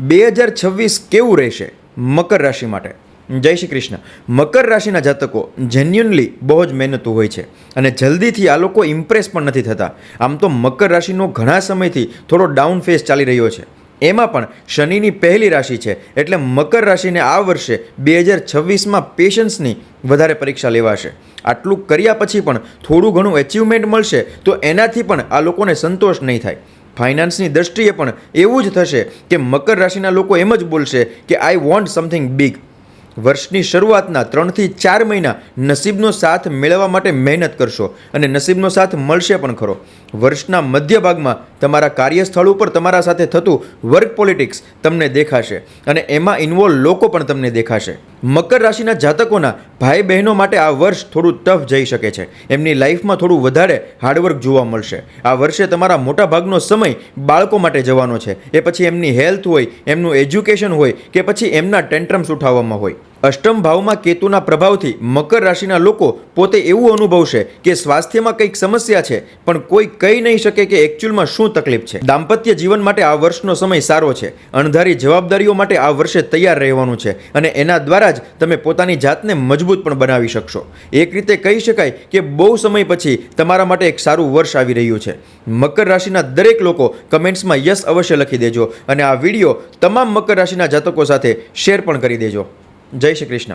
બે હજાર છવ્વીસ કેવું રહેશે મકર રાશિ માટે? જય શ્રી કૃષ્ણ. મકર રાશિના જાતકો જેન્યુનલી બહુ જ મહેનતુ હોય છે અને જલ્દીથી આ લોકો ઇમ્પ્રેસ પણ નથી થતા. આમ તો મકર રાશિનો ઘણા સમયથી થોડો ડાઉન ફેસ ચાલી રહ્યો છે. એમાં પણ શનિની પહેલી રાશિ છે એટલે મકર રાશિને આ વર્ષે બે હજાર છવ્વીસમાં પેશન્સની વધારે પરીક્ષા લેવાશે. આટલું કર્યા પછી પણ થોડું ઘણું એચિવમેન્ટ મળશે તો એનાથી પણ આ લોકોને સંતોષ નહીં થાય. ફાઇનાન્સની દ્રષ્ટિએ પણ એવું જ થશે કે મકર રાશિના લોકો એમ જ બોલશે કે આઈ વોન્ટ સમથિંગ બિગ વર્ષની શરૂઆતના ત્રણથી ચાર મહિના નસીબનો સાથ મેળવવા માટે મહેનત કરશો અને નસીબનો સાથ મળશે પણ ખરો. વર્ષના મધ્ય ભાગમાં તમારા કાર્યસ્થળ ઉપર તમારા સાથે થતું વર્ક પોલિટિક્સ તમને દેખાશે અને એમાં ઇન્વોલ્વ લોકો પણ તમને દેખાશે. મકર રાશિના જાતકોના ભાઈ બહેનો માટે આ વર્ષ થોડું ટફ જઈ શકે છે. એમની લાઈફમાં થોડું વધારે હાર્ડવર્ક જોવા મળશે. આ વર્ષે તમારા મોટા ભાગનો સમય બાળકો માટે જવાનો છે. એ પછી એમની હેલ્થ હોય, એમનું એજ્યુકેશન હોય, કે પછી એમના ટેન્ટ્રમ્સ ઉઠાવવામાં હોય. અષ્ટમ ભાવમાં કેતુના પ્રભાવથી મકર રાશિના લોકો પોતે એવું અનુભવશે કે સ્વાસ્થ્યમાં કંઈક સમસ્યા છે, પણ કોઈ કહી નહીં શકે કે એકચ્યુઅલમાં શું તકલીફ છે. દાંપત્ય જીવન માટે આ વર્ષનો સમય સારો છે. અણધારી જવાબદારીઓ માટે આ વર્ષે તૈયાર રહેવાનું છે અને એના દ્વારા જ તમે પોતાની જાતને મજબૂત પણ બનાવી શકશો. એક રીતે કહી શકાય કે બહુ સમય પછી તમારા માટે એક સારું વર્ષ આવી રહ્યું છે. મકર રાશિના દરેક લોકો કમેન્ટ્સમાં યસ અવશ્ય લખી દેજો અને આ વીડિયો તમામ મકર રાશિના જાતકો સાથે શેર પણ કરી દેજો. જય શ્રી કૃષ્ણ.